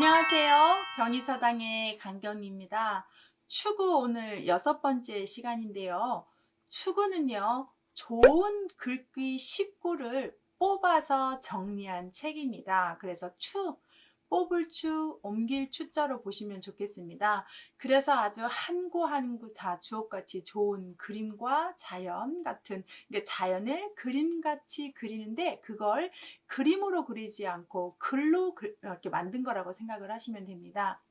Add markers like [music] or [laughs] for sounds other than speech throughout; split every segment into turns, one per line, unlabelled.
안녕하세요. 경희사당의 강경입니다. 추구 오늘 여섯 번째 시간인데요. 추구는요, 좋은 글귀 19를 뽑아서 정리한 책입니다. 그래서 추, 뽑을 추, 옮길 추자로 보시면 좋겠습니다. 그래서 아주 한 구 한 구 다 주옥같이 좋은 그림과 자연 같은, 그러니까 자연을 그림같이 그리는데 그걸 그림으로 그리지 않고 글로 그- 이렇게 만든 거라고 생각을 하시면 됩니다.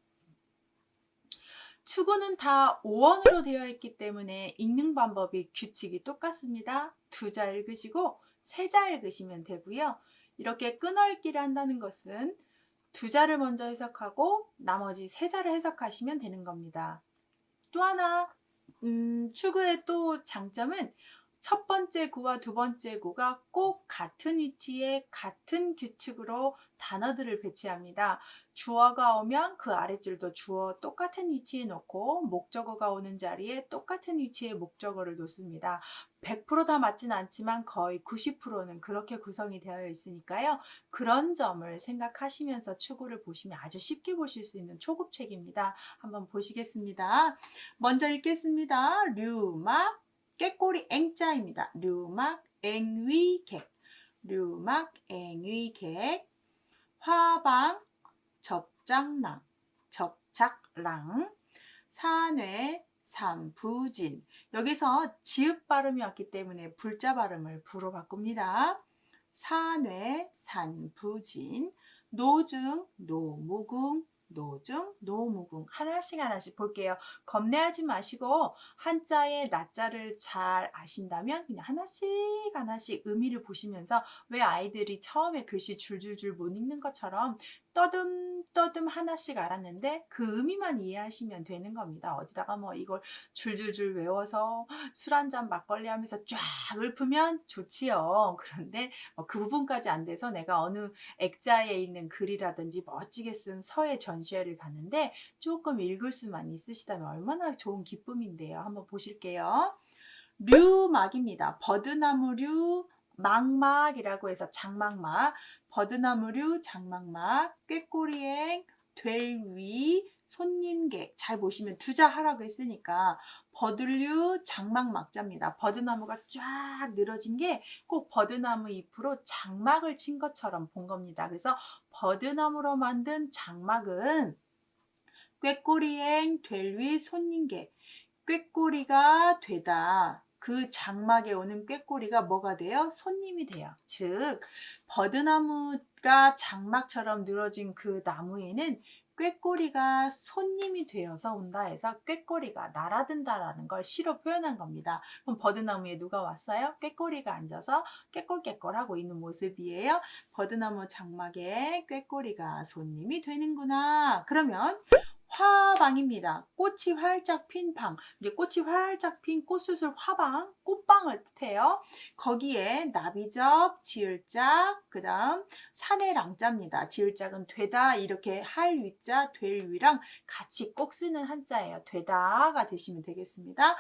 추구는 다 5원으로 되어 있기 때문에 읽는 방법이 규칙이 똑같습니다. 두 자 읽으시고 세 자 읽으시면 되고요. 이렇게 끊어읽기를 한다는 것은 두 자를 먼저 해석하고 나머지 세 자를 해석하시면 되는 겁니다. 또 하나 음, 추구의 또 장점은 첫 번째 구와 두 번째 구가 꼭 같은 위치에 같은 규칙으로 단어들을 배치합니다. 주어가 오면 그 아랫줄도 주어 똑같은 위치에 놓고 목적어가 오는 자리에 똑같은 위치에 목적어를 놓습니다. 100%다 맞진 않지만 거의 90%는 그렇게 구성이 되어 있으니까요. 그런 점을 생각하시면서 추구를 보시면 아주 쉽게 보실 수 있는 초급책입니다. 한번 보시겠습니다. 먼저 읽겠습니다. 류막 깨꼬리 앵자입니다. 류막 앵위객. 류막 앵위객. 화방 접장랑 접착랑. 산외 삼부진. 여기서 지읒 발음이 왔기 때문에 불자 발음을 부로 바꿉니다. 산외 산부진. 노중 노무궁 노중 노무궁 하나씩 하나씩 볼게요. 겁내하지 마시고 한자의 낮자를 잘 아신다면 그냥 하나씩 하나씩 의미를 보시면서 왜 아이들이 처음에 글씨 줄줄줄 못 읽는 것처럼 떠듬 떠듬 하나씩 알았는데 그 의미만 이해하시면 되는 겁니다. 어디다가 뭐 이걸 줄줄줄 외워서 술 한 잔 막걸리 하면서 쫙 읊으면 좋지요. [laughs] 그런데 뭐그 부분까지 안 돼서 내가 어느 액자에 있는 글이라든지 멋지게 쓴 서예 전시회를 갔는데 조금 읽을 수만 있으시다면 얼마나 좋은 기쁨인데요. 한번 보실게요. 류막입니다. 버드나무류 막막이라고 해서 장막막, 버드나무류 장막막, 꾀꼬리행, 될위, 손님객 잘 보시면 두자 하라고 했으니까 버들류 장막 막자입니다. 버드나무가 쫙 늘어진 게 꼭 버드나무 잎으로 장막을 친 것처럼 본 겁니다. 그래서 버드나무로 만든 장막은 꾀꼬리행 될위 손님객 꾀꼬리가 되다. 그 장막에 오는 꾀꼬리가 뭐가 돼요? 손님이 돼요. 즉 버드나무가 장막처럼 늘어진 그 나무에는 꾀꼬리가 손님이 되어서 온다 해서 꾀꼬리가 날아든다라는 걸 시로 표현한 겁니다. 그럼 버드나무에 누가 왔어요? 꾀꼬리가 앉아서 꾀꼴꾀꼴하고 있는 모습이에요. 버드나무 장막에 꾀꼬리가 손님이 되는구나. 그러면 화방입니다. 꽃이 활짝 핀 방. 이제 꽃이 활짝 핀 꽃수술 화방, 꽃방을 뜻해요. 거기에 나비적, 지을짝, 그 다음 산의 랑자입니다. 지을짝은 되다 이렇게 할 위자, 될 위랑 같이 꼭 쓰는 한자예요. 되다가 되시면 되겠습니다.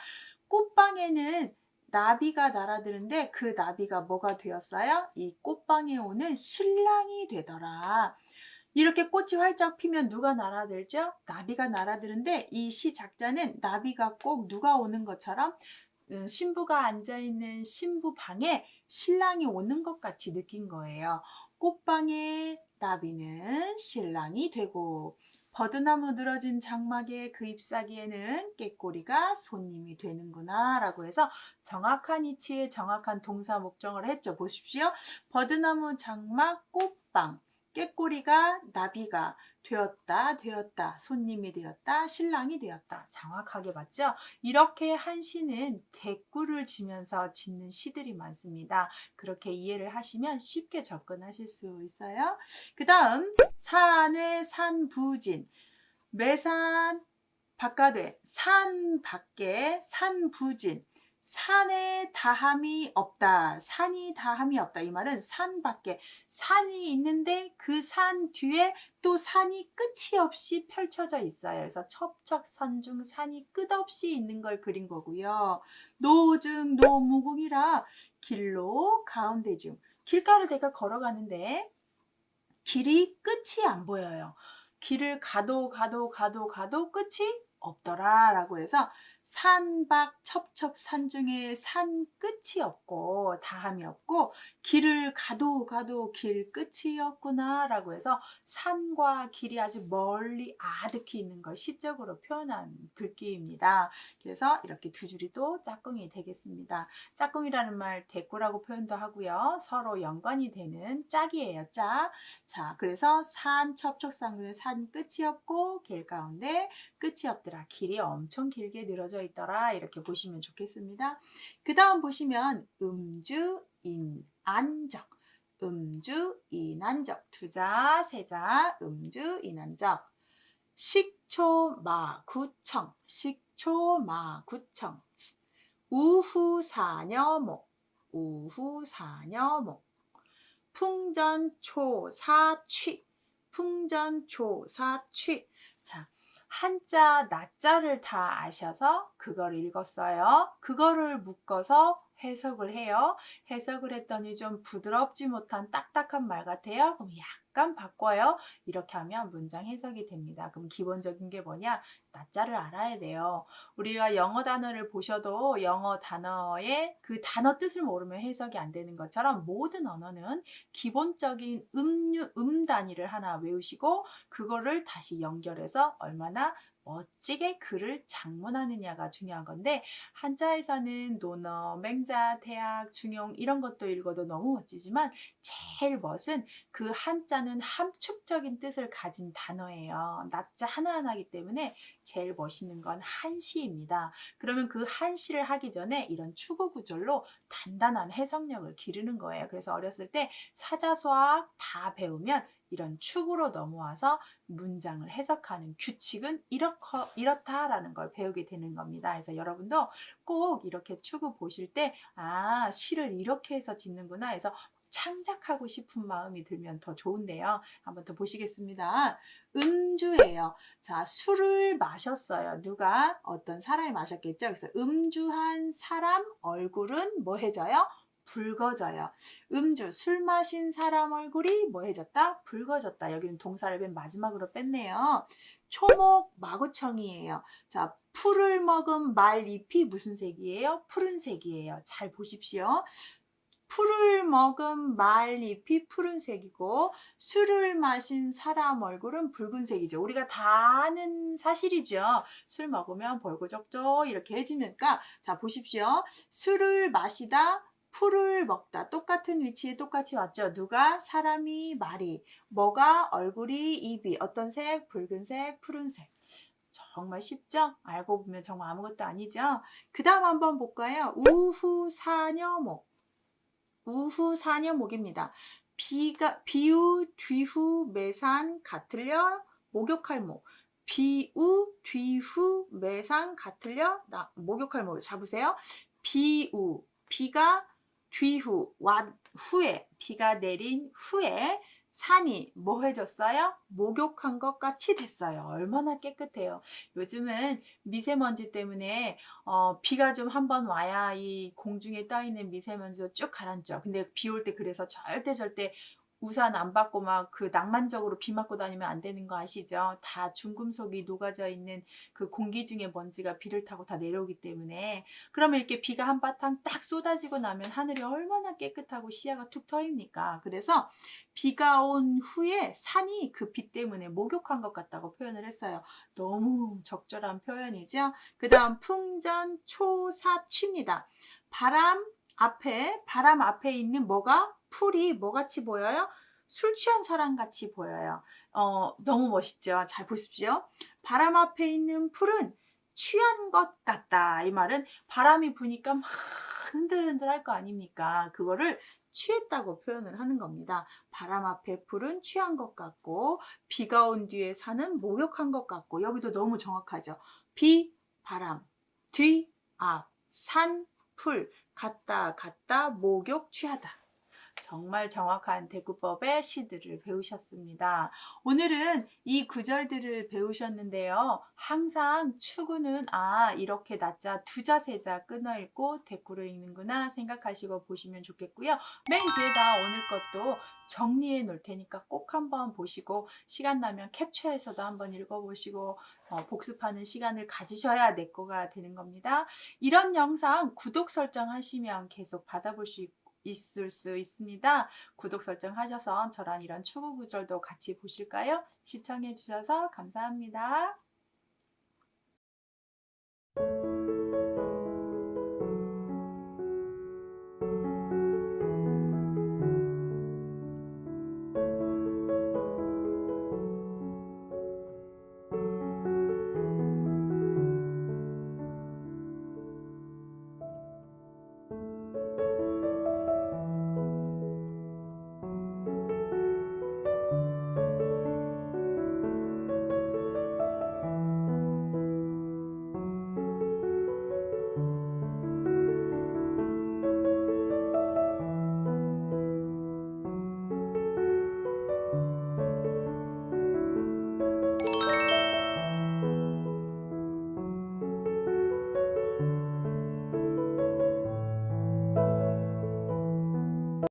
꽃방에는 나비가 날아드는데 그 나비가 뭐가 되었어요? 이 꽃방에 오는 신랑이 되더라. 이렇게 꽃이 활짝 피면 누가 날아들죠? 나비가 날아드는데 이 시 작자는 나비가 꼭 누가 오는 것처럼 음, 신부가 앉아있는 신부 방에 신랑이 오는 것 같이 느낀 거예요. 꽃방에 나비는 신랑이 되고 버드나무 늘어진 장막의 그 잎사귀에는 깨꼬리가 손님이 되는구나 라고 해서 정확한 이치에 정확한 동사 목적을 했죠. 보십시오. 버드나무 장막 꽃방 꾀꼬리가 나비가 되었다, 되었다, 손님이 되었다, 신랑이 되었다. 정확하게 맞죠? 이렇게 한 시는 대꾸를 지면서 짓는 시들이 많습니다. 그렇게 이해를 하시면 쉽게 접근하실 수 있어요. 그 다음, 산외 산부진. 매산 바깥에, 산 밖에, 산부진. 산에 다함이 없다. 산이 다함이 없다. 이 말은 산 밖에 산이 있는데 그 산 뒤에 또 산이 끝이 없이 펼쳐져 있어요. 그래서 첩척산중 산이 끝없이 있는 걸 그린 거고요. 노중 노무궁이라 길로 가운데 중 길가를 내가 걸어가는데 길이 끝이 안 보여요. 길을 가도 가도 가도 가도 끝이 없더라 라고 해서 산박 첩첩 산 중에 산 끝이 없고 다함이 없고 길을 가도 가도 길 끝이었구나 라고 해서 산과 길이 아주 멀리 아득히 있는 걸 시적으로 표현한 글귀입니다. 그래서 이렇게 두 줄이 또 짝꿍이 되겠습니다. 짝꿍이라는 말 대꾸라고 표현도 하고요. 서로 연관이 되는 짝이에요. 짝. 자, 그래서 산 첩첩산군의 산 끝이 없고 길 가운데 끝이 없더라. 길이 엄청 길게 늘어져 있더라. 이렇게 보시면 좋겠습니다. 그 다음 보시면 음주, 인, 안적. 음주, 인안적. 두자, 세자, 음주, 인안적. 식초마구청. 식초마구청. 우후사녀목. 우후사녀목. 풍전초사취. 풍전초사취. 자, 한자, 나자를 다 아셔서 그걸 읽었어요. 그거를 묶어서 해석을 해요. 해석을 했더니 좀 부드럽지 못한 딱딱한 말 같아요. 그럼 약간 바꿔요. 이렇게 하면 문장 해석이 됩니다. 그럼 기본적인 게 뭐냐? 나자를 알아야 돼요. 우리가 영어 단어를 보셔도 영어 단어의 그 단어 뜻을 모르면 해석이 안 되는 것처럼 모든 언어는 기본적인 음유, 음 단위를 하나 외우시고 그거를 다시 연결해서 얼마나 멋지게 글을 장문하느냐가 중요한 건데 한자에서는 논어, 맹자, 대학, 중용 이런 것도 읽어도 너무 멋지지만 제일 멋은 그 한자는 함축적인 뜻을 가진 단어예요. 낮자 하나하나이기 때문에 제일 멋있는 건 한시입니다. 그러면 그 한시를 하기 전에 이런 추구 구절로 단단한 해석력을 기르는 거예요. 그래서 어렸을 때 사자수학 다 배우면 이런 축으로 넘어와서 문장을 해석하는 규칙은 이렇거, 이렇다라는 걸 배우게 되는 겁니다. 그래서 여러분도 꼭 이렇게 축을 보실 때, 아, 시를 이렇게 해서 짓는구나 해서 창작하고 싶은 마음이 들면 더 좋은데요. 한번 더 보시겠습니다. 음주예요. 자, 술을 마셨어요. 누가 어떤 사람이 마셨겠죠? 그래서 음주한 사람 얼굴은 뭐해져요? 붉어져요. 음주, 술 마신 사람 얼굴이 뭐해졌다? 붉어졌다. 여기는 동사를 맨 마지막으로 뺐네요. 초목 마구청이에요. 자, 풀을 먹은 말 잎이 무슨 색이에요? 푸른색이에요. 잘 보십시오. 풀을 먹은 말 잎이 푸른색이고 술을 마신 사람 얼굴은 붉은색이죠. 우리가 다 아는 사실이죠. 술 먹으면 벌고적죠 이렇게 해지니까 자 보십시오. 술을 마시다 풀을 먹다 똑같은 위치에 똑같이 왔죠. 누가 사람이 말이 뭐가 얼굴이 입이 어떤 색 붉은색 푸른색 정말 쉽죠? 알고 보면 정말 아무것도 아니죠. 그 다음 한번 볼까요? 우후사녀목 우후 사녀목입니다. 비가 비우 뒤후 매산 같으려 목욕할 목 비우 뒤후 매산 같으려 나 목욕할 목 잡으세요. 비우 비가 뒤후 와 후에 비가 내린 후에 산이 뭐 해졌어요? 목욕한 것 같이 됐어요. 얼마나 깨끗해요. 요즘은 미세먼지 때문에 어, 비가 좀 한번 와야 이 공중에 떠 있는 미세먼지가 쭉 가라앉죠. 근데 비 올 때 그래서 절대 절대 우산 안 받고 막 그 낭만적으로 비 맞고 다니면 안 되는 거 아시죠? 다 중금속이 녹아져 있는 그 공기 중에 먼지가 비를 타고 다 내려오기 때문에 그러면 이렇게 비가 한바탕 딱 쏟아지고 나면 하늘이 얼마나 깨끗하고 시야가 툭 트입니까? 그래서 비가 온 후에 산이 그 비 때문에 목욕한 것 같다고 표현을 했어요. 너무 적절한 표현이죠. 그 다음 풍전 초사취입니다. 바람 앞에 바람 앞에 있는 뭐가 풀이 뭐같이 보여요? 술 취한 사람 같이 보여요. 어, 너무 멋있죠? 잘 보십시오. 바람 앞에 있는 풀은 취한 것 같다. 이 말은 바람이 부니까 막 흔들흔들 할 거 아닙니까? 그거를 취했다고 표현을 하는 겁니다. 바람 앞에 풀은 취한 것 같고, 비가 온 뒤에 산은 목욕한 것 같고, 여기도 너무 정확하죠. 비, 바람, 뒤, 앞, 산, 풀, 갔다, 갔다, 목욕, 취하다. 정말 정확한 대구법의 시들을 배우셨습니다. 오늘은 이 구절들을 배우셨는데요. 항상 추구는 아 이렇게 낮자 두자 세자 끊어 읽고 대꾸로 읽는구나 생각하시고 보시면 좋겠고요. 맨 뒤에다 오늘 것도 정리해 놓을 테니까 꼭 한번 보시고 시간 나면 캡처해서도 한번 읽어보시고 어, 복습하는 시간을 가지셔야 내 거가 되는 겁니다. 이런 영상 구독 설정하시면 계속 받아볼 수 있, 있을 수 있습니다. 구독 설정하셔서 저랑 이런 추구 구절도 같이 보실까요? 시청해 주셔서 감사합니다.